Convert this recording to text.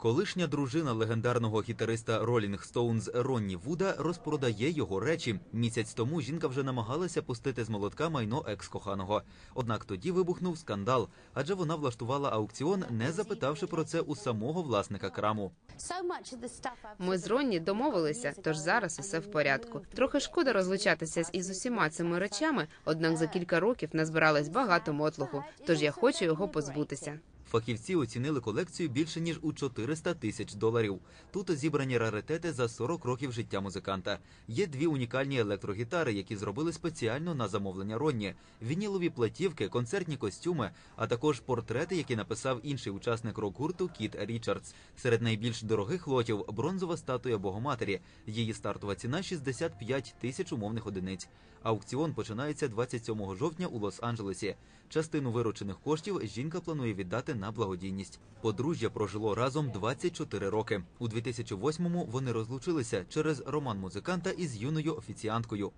Колишня дружина легендарного гітариста Rolling Stones Ронні Вуда розпродає його речі. Місяць тому жінка вже намагалася пустити з молотка майно екс-коханого. Однак тоді вибухнув скандал, адже вона влаштувала аукціон, не запитавши про це у самого власника краму. Ми з Ронні домовилися, тож зараз усе в порядку. Трохи шкода розлучатися із усіма цими речами, однак за кілька років назбиралось багато мотлуху, тож я хочу його позбутися. Фахівці оцінили колекцію більше ніж у 400 тисяч доларів. Тут зібрані раритети за 40 років життя музиканта. Є дві унікальні електрогітари, які зробили спеціально на замовлення Ронні, вінілові платівки, концертні костюми, а також портрети, які написав інший учасник рок-гурту Кіт Річардс. Серед найбільш дорогих лотів бронзова статуя Богоматері. Її стартова ціна 65 тисяч умовних одиниць. Аукціон починається 27 жовтня у Лос-Анджелесі. Частину виручених коштів жінка планує віддати на благодійність. Подружжя прожило разом 24 роки. У 2008-му вони розлучилися через роман музиканта із юною офіціанткою.